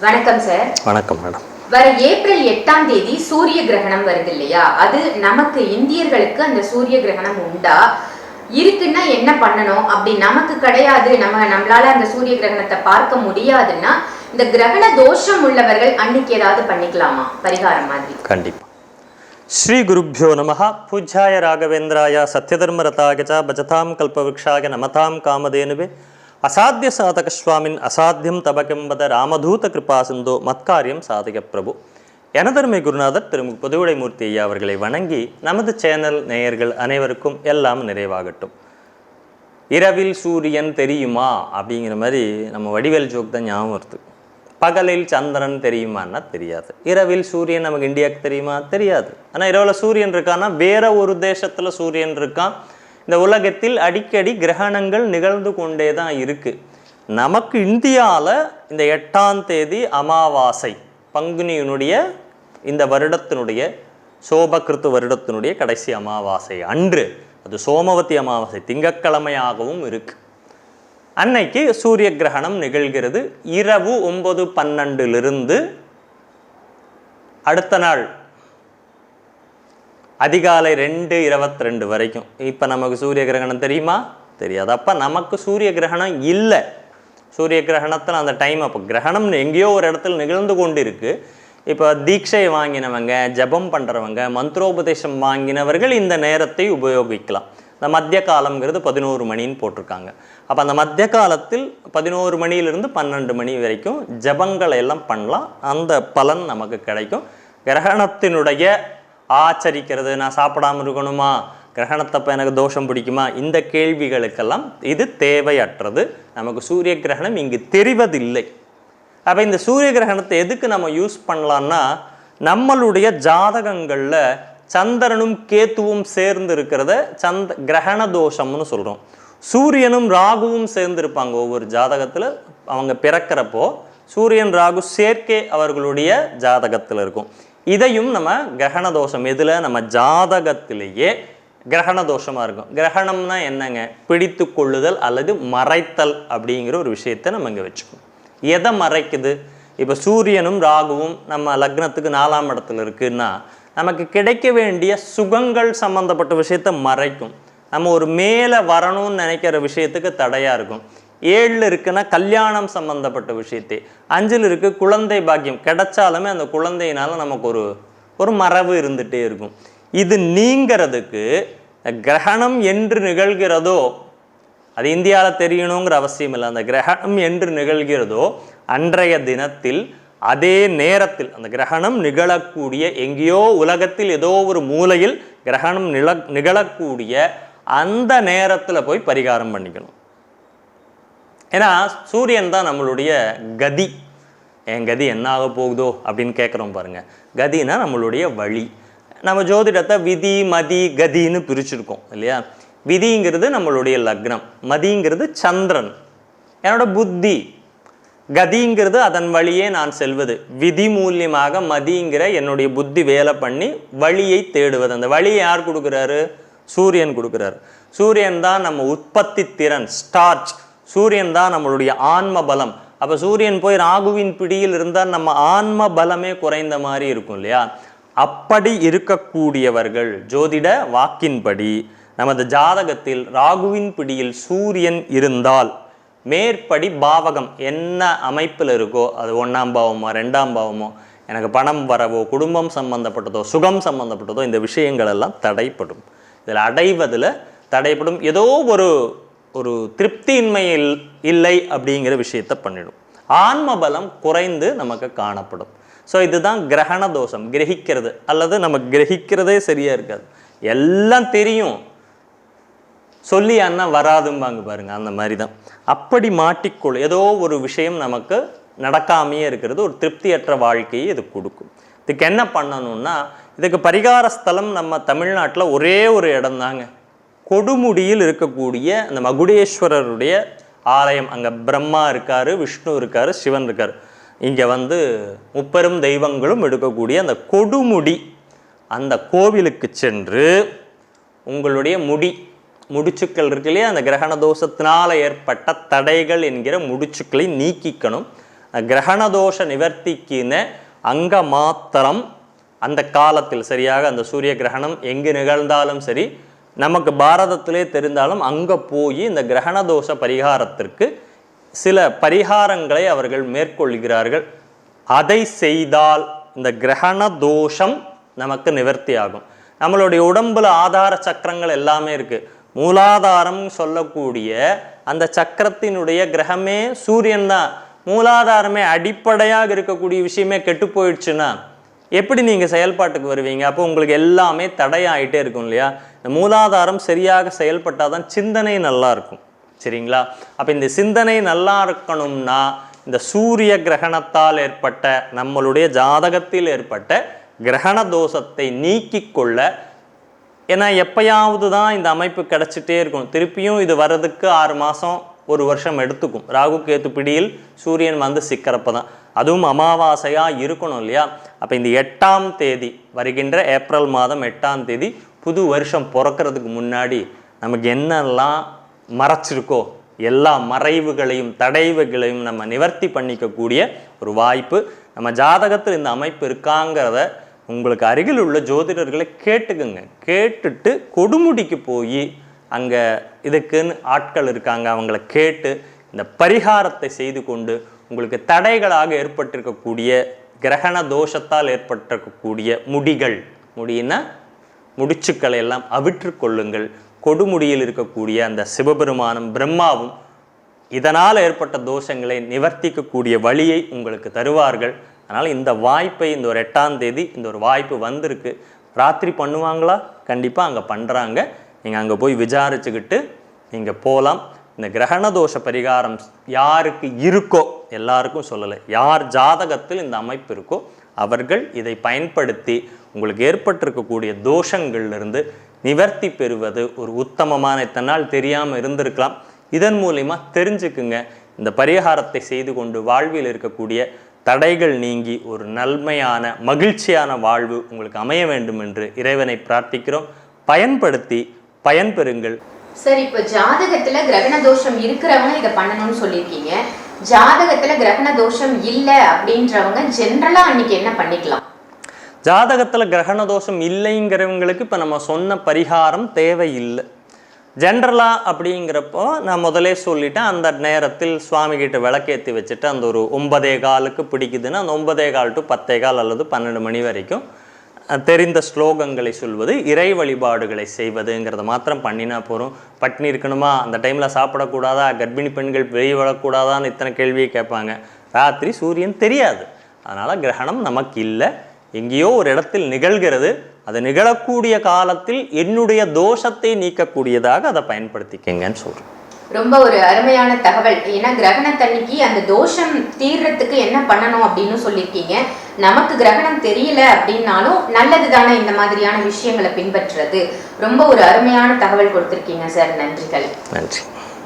வணக்கம் சார் வணக்கம் மேடம் வர ஏப்ரல் எட்டாம் தேதி சூரிய கிரகணம் வருது இல்லையா? அது நமக்கு இந்தியர்களுக்கு அந்த சூரிய கிரகணம் உண்டா? இருக்குன்னா என்ன பண்ணணும்? அப்படி நமக்கு கிடையாது. நம்ம நம்மளால அந்த சூரிய கிரகணத்தை பார்க்க முடியாதுன்னா இந்த கிரகண தோஷம் உள்ளவர்கள் அன்னைக்கு ஏதாவது பண்ணிக்கலாமா? பரிகாரம் மாதிரி. கண்டிப்பாக ஸ்ரீ குருப்பியோ நம பூஜ்யாய ராகவேந்திராய சத்யதர்மரதாய ச பஜதாம் கல்பவృక్షாய நமதாம் காமதேனுவே அசாத்திய சாதக சுவாமின் அசாத்தியம் தபகெம்பத ராமதூத கிருபா சிந்தோ மத்காரியம் சாதக பிரபு. எனதருமை குருநாதர் திரு புதுவிடைமூர்த்தி ஐயா அவர்களை வணங்கி நமது சேனல் நேயர்கள் அனைவருக்கும் எல்லாம் நிறைவாகட்டும். இரவில் சூரியன் தெரியுமா அப்படிங்கிற மாதிரி நம்ம வடிவேல் ஜோக் தான் ஞாபகம் வருது. பகலில் சந்திரன் தெரியுமான்னா தெரியாது. இரவில் சூரியன் நமக்கு இந்தியாவுக்கு தெரியுமா? தெரியாது. ஆனால் இரவில் சூரியன் இருக்கான்னா வேற ஒரு தேசத்தில் சூரியன் இருக்கான். இந்த உலகத்தில் அடிக்கடி கிரகணங்கள் நிகழ்ந்து கொண்டே தான் இருக்குது நமக்கு இந்தியாவில் இந்த எட்டாம் தேதி அமாவாசை பங்குனியினுடைய இந்த வருடத்தினுடைய சோபகிருத்து வருடத்தினுடைய கடைசி அமாவாசை அன்று. அது சோமவதி அமாவாசை திங்கக்கிழமையாகவும் இருக்குது அன்னைக்கு சூரிய கிரகணம் நிகழ்கிறது. இரவு ஒன்பது பன்னெண்டிலிருந்து அடுத்த நாள் அதிகாலை ரெண்டு இருபத்தி ரெண்டு வரைக்கும். இப்போ நமக்கு சூரிய கிரகணம் தெரியுமா? தெரியாது. அப்போ நமக்கு சூரிய கிரகணம் இல்லை. சூரிய கிரகணத்தில் அந்த டைம் அப்போ கிரகணம் எங்கேயோ ஒரு இடத்துல நிகழ்ந்து கொண்டு இருக்கு இப்போ தீட்சை வாங்கினவங்க ஜெபம் பண்ணுறவங்க மந்திரோபதேசம் வாங்கினவர்கள் இந்த நேரத்தை உபயோகிக்கலாம். இந்த மத்திய காலம்ங்கிறது பதினோரு மணின்னு போட்டிருக்காங்க. அப்போ அந்த மத்திய காலத்தில் பதினோரு மணியிலிருந்து பன்னெண்டு மணி வரைக்கும் ஜபங்களை எல்லாம் பண்ணலாம். அந்த பலன் நமக்கு கிடைக்கும். கிரகணத்தினுடைய ஆச்சரிக்கிறது நான் சாப்பிடாம இருக்கணுமா? கிரகணத்தப்போ எனக்கு தோஷம் பிடிக்குமா? இந்த கேள்விகளுக்கெல்லாம் இது தேவையற்றது. நமக்கு சூரிய கிரகணம் இங்கு தெரிவதில்லை. அப்போ இந்த சூரிய கிரகணத்தை எதுக்கு நம்ம யூஸ் பண்ணலான்னா நம்மளுடைய ஜாதகங்களில் சந்திரனும் கேத்துவும் சேர்ந்து இருக்கிறத சந்த கிரகண தோஷம்னு சொல்கிறோம் சூரியனும் ராகுவும் சேர்ந்து இருப்பாங்க ஒவ்வொரு ஜாதகத்தில். அவங்க பிறக்கிறப்போ சூரியன் ராகு சேர்க்கை அவர்களுடைய ஜாதகத்தில் இருக்கும். இதையும் நம்ம கிரகண தோஷம் எதில்? நம்ம ஜாதகத்திலேயே கிரகண தோஷமாக இருக்கும். கிரகணம்னா என்னங்க? பிடித்து கொள்ளுதல் அல்லது மறைத்தல் அப்படிங்கிற ஒரு விஷயத்தை நம்ம இங்கே வச்சுக்கோம் எதை மறைக்குது? இப்போ சூரியனும் ராகுவும் நம்ம லக்னத்துக்கு நாலாம் இடத்துல இருக்குன்னா நமக்கு கிடைக்க வேண்டிய சுகங்கள் சம்மந்தப்பட்ட விஷயத்தை மறைக்கும். நம்ம ஒரு மேலே வரணும்னு நினைக்கிற விஷயத்துக்கு தடையாக இருக்கும். ஏழில் இருக்குன்னா கல்யாணம் சம்மந்தப்பட்ட விஷயத்தை. அஞ்சில் இருக்கு குழந்தை பாக்கியம். கிடைச்சாலுமே அந்த குழந்தையினால நமக்கு ஒரு ஒரு மரபு இருந்துகிட்டே இருக்கும். இது நீங்கிறதுக்கு கிரகணம் என்று நிகழ்கிறதோ அது இந்தியாவில் தெரியணுங்கிற அவசியம் இல்லை. அந்த கிரகணம் என்று நிகழ்கிறதோ அன்றைய தினத்தில் அதே நேரத்தில் அந்த கிரகணம் நிகழக்கூடிய எங்கேயோ உலகத்தில் ஏதோ ஒரு மூலையில் கிரகணம் நில நிகழக்கூடிய அந்த நேரத்தில் போய் பரிகாரம் பண்ணிக்கணும். ஏன்னா சூரியன் தான் நம்மளுடைய கதி. என் கதி என்ன ஆக போகுதோ அப்படின்னு கேட்குறோம் பாருங்கள் கதினா நம்மளுடைய வழி. நம்ம ஜோதிடத்தை விதி மதி கதின்னு பிரிச்சிருக்கோம் இல்லையா? விதிங்கிறது நம்மளுடைய லக்னம். மதிங்கிறது சந்திரன். என்னோட புத்தி. கதிங்கிறது அதன் வழியே நான் செல்வது. விதி மூலியமாக மதிங்கிற என்னுடைய புத்தி வேலை பண்ணி வழியை தேடுவது. அந்த வழியை யார் கொடுக்குறாரு? சூரியன் கொடுக்குறாரு. சூரியன் தான் நம்ம உற்பத்தி திறன் ஸ்டார்ச் சூரியன் தான் நம்மளுடைய ஆன்ம பலம். அப்போ சூரியன் போய் ராகுவின் பிடியில் இருந்தால் நம்ம ஆன்ம பலமே குறைந்த மாதிரி இருக்கும் இல்லையா? அப்படி இருக்கக்கூடியவர்கள் ஜோதிட வாக்கின்படி நமது ஜாதகத்தில் ராகுவின் பிடியில் சூரியன் இருந்தால் மேற்படி பாவகம் என்ன அமைப்பில் இருக்கோ அது ஒன்றாம் பாவமோ ரெண்டாம் பாவமோ எனக்கு பணம் வரவோ குடும்பம் சம்பந்தப்பட்டதோ சுகம் சம்பந்தப்பட்டதோ இந்த விஷயங்கள் எல்லாம் தடைப்படும். இதில் அடைவதில் தடைப்படும். ஏதோ ஒரு ஒரு திருப்தியின்மையில் இல்லை அப்படிங்கிற விஷயத்த பண்ணிடும். ஆன்ம பலம் குறைந்து நமக்கு காணப்படும். ஸோ இதுதான் கிரகண தோஷம். கிரகிக்கிறது. அல்லது நம்ம கிரகிக்கிறதே சரியாக இருக்காது. எல்லாம் தெரியும். சொல்லி அண்ணா வராதும்பாங்க பாருங்க அந்த மாதிரி தான் அப்படி மாட்டிக்கொள். ஏதோ ஒரு விஷயம் நமக்கு நடக்காமையே இருக்கிறது. ஒரு திருப்தியற்ற வாழ்க்கையை இது கொடுக்கும். இதுக்கு என்ன பண்ணணும்னா இதுக்கு பரிகார ஸ்தலம் நம்ம தமிழ்நாட்டில் ஒரே ஒரு இடம் தாங்க கொடுமுடியில் இருக்கக்கூடிய அந்த மகுடேஸ்வரருடைய ஆலயம். அங்கே பிரம்மா இருக்கார் விஷ்ணு இருக்கார் சிவன் இருக்கார். இங்கே வந்து முப்பெரும் தெய்வங்களும் எடுக்கக்கூடிய அந்த கொடுமுடி அந்த கோவிலுக்கு சென்று உங்களுடைய முடி முடிச்சுக்கள் இருக்கு இல்லையா? அந்த கிரகண தோஷத்தினால் ஏற்பட்ட தடைகள் என்கிற முடிச்சுக்களை நீக்கிக்கணும். கிரகண தோஷ நிவர்த்திக்குன்னு அங்கே மாத்திரம் அந்த காலத்தில் சரியாக அந்த சூரிய கிரகணம் எங்கு நிகழ்ந்தாலும் சரி நமக்கு பாரதத்திலே தெரிந்தாலும் அங்கே போய் இந்த கிரகண தோஷ பரிகாரத்திற்கு சில பரிகாரங்களை அவர்கள் மேற்கொள்கிறார்கள். அதை செய்தால் இந்த கிரகண தோஷம் நமக்கு நிவர்த்தி ஆகும் நம்மளுடைய உடம்புல ஆதார சக்கரங்கள் எல்லாமே இருக்குது மூலாதாரம் சொல்லக்கூடிய அந்த சக்கரத்தினுடைய கிரகமே சூரியன் தான். மூலாதாரமே அடிப்படையாக இருக்கக்கூடிய விஷயமே கெட்டு போயிடுச்சுன்னா எப்படி நீங்கள் செயல்பாட்டுக்கு வருவீங்க? அப்போ உங்களுக்கு எல்லாமே தடையாயிட்டே இருக்கும் இல்லையா? இந்த மூலாதாரம் சரியாக செயல்பட்டால் தான் சிந்தனை நல்லா இருக்கும். சரிங்களா? அப்போ இந்த சிந்தனை நல்லா இருக்கணும்னா இந்த சூரிய கிரகணத்தால் ஏற்பட்ட நம்மளுடைய ஜாதகத்தில் ஏற்பட்ட கிரகண தோஷத்தை நீக்கிக் கொள்ள ஏன்னா எப்பயாவது தான் இந்த அமைப்பு கிடச்சிட்டே இருக்கும். திருப்பியும் இது வர்றதுக்கு ஆறு மாதம் ஒரு வருஷம் எடுத்துக்கும். ராகு கேத்து பிடியில் சூரியன் வந்து சிக்கிறப்ப தான் அதுவும் அமாவாசையாக இருக்கணும் இல்லையா? அப்போ இந்த எட்டாம் தேதி வருகின்ற ஏப்ரல் மாதம் எட்டாம் தேதி புது வருஷம் பிறக்கிறதுக்கு முன்னாடி நமக்கு என்னெல்லாம் மறைச்சிருக்கோ எல்லா மறைவுகளையும் தடைவுகளையும் நம்ம நிவர்த்தி பண்ணிக்கக்கூடிய ஒரு வாய்ப்பு. நம்ம ஜாதகத்தில் இந்த அமைப்பு இருக்காங்கிறத உங்களுக்கு அருகில் உள்ள ஜோதிடர்களை கேட்டுக்குங்க. கேட்டுட்டு கொடுமுடிக்கு போய் அங்கே இதுக்குன்னு ஆட்கள் இருக்காங்க. அவங்கள கேட்டு இந்த பரிகாரத்தை செய்து கொண்டு உங்களுக்கு தடைகளாக ஏற்பட்டிருக்கக்கூடிய கிரகண தோஷத்தால் ஏற்பட்டிருக்கக்கூடிய முடிகள் முடின்னா முடிச்சுக்களை எல்லாம் அவிற்றுக்கொள்ளுங்கள் கொடுமுடியில் இருக்கக்கூடிய அந்த சிவபெருமானும் பிரம்மாவும் இதனால் ஏற்பட்ட தோஷங்களை நிவர்த்திக்கக்கூடிய வழியை உங்களுக்கு தருவார்கள். அதனால் இந்த வாய்ப்பை இந்த ஒரு எட்டாம் தேதி இந்த ஒரு வாய்ப்பு வந்திருக்கு. ராத்திரி பண்ணுவாங்களா? கண்டிப்பாக அங்கே பண்ணுறாங்க நீங்கள் அங்கே போய் விசாரிச்சுக்கிட்டு நீங்கள் போகலாம் இந்த கிரகண தோஷ பரிகாரம் யாருக்கு இருக்கோ எல்லாருக்கும் சொல்லலை. யார் ஜாதகத்தில் இந்த அமைப்பு இருக்கோ அவர்கள் இதை பயன்படுத்தி உங்களுக்கு ஏற்பட்டிருக்கக்கூடிய தோஷங்கள்லேருந்து நிவர்த்தி பெறுவது ஒரு உத்தமமான இத்தனை நாள் தெரியாமல் இருந்திருக்கலாம். இதன் மூலிமா தெரிஞ்சுக்குங்க. இந்த பரிகாரத்தை செய்து கொண்டு வாழ்வில் இருக்கக்கூடிய தடைகள் நீங்கி ஒரு நன்மையான மகிழ்ச்சியான வாழ்வு உங்களுக்கு அமைய வேண்டும் என்று இறைவனை பிரார்த்திக்கிறோம். பயன்படுத்தி பயன்பெறுங்கள் சார் இப்போ ஜாதகத்துல கிரகண தோஷம் இருக்கிறவங்க இதை பண்ணணும்னு சொல்லியிருக்கீங்க. ஜாதகத்துல கிரகண தோஷம் இல்லை அப்படின்றவங்க ஜென்ரலா அன்னைக்கு என்ன பண்ணிக்கலாம்? ஜாதகத்தில் கிரகண தோஷம் இல்லைங்கிறவங்களுக்கு இப்போ நம்ம சொன்ன பரிகாரம் தேவையில்லை. ஜென்ரலாக அப்படிங்கிறப்போ நான் முதலே சொல்லிட்டேன் அந்த நேரத்தில் சுவாமி கிட்ட விளக்கேற்றி வச்சுட்டு அந்த ஒரு ஒன்பதே காலுக்கு பிடிக்குதுன்னா அந்த ஒன்பதே கால் டு பத்தே கால் அல்லது பன்னெண்டு மணி வரைக்கும் தெரிந்த ஸ்லோகங்களை சொல்வது இறை வழிபாடுகளை செய்வதுங்கிறத மாத்திரம் பண்ணினா போகிறோம் பட்னி இருக்கணுமா? அந்த டைமில் சாப்பிடக்கூடாதா? கர்ப்பிணி பெண்கள் வெளியே விடக்கூடாதான்னு இத்தனை கேள்வியை கேட்பாங்க. ராத்திரி சூரியன் தெரியாது. அதனால் கிரகணம் நமக்கு இல்லை. எங்கேயோ ஒரு இடத்தில் நிகழ்கிறது. அது நிகழக்கூடிய காலத்தில் என்னுடைய தோஷத்தை நீக்கக்கூடியதாக அதை பயன்படுத்திக்கங்கன்னு சொல்கிறேன் ரொம்ப ஒரு அருமையான தகவல். ஏன்னா கிரகணத்தன்னைக்கு அந்த தோஷம் தீர்றதுக்கு என்ன பண்ணணும் அப்படின்னு சொல்லியிருக்கீங்க. நமக்கு கிரகணம் தெரியல அப்படின்னாலும் நல்லது தானே இந்த மாதிரியான விஷயங்களை பின்பற்றுறது. ரொம்ப ஒரு அருமையான தகவல் கொடுத்துருக்கீங்க சார். நன்றிகள். நன்றி.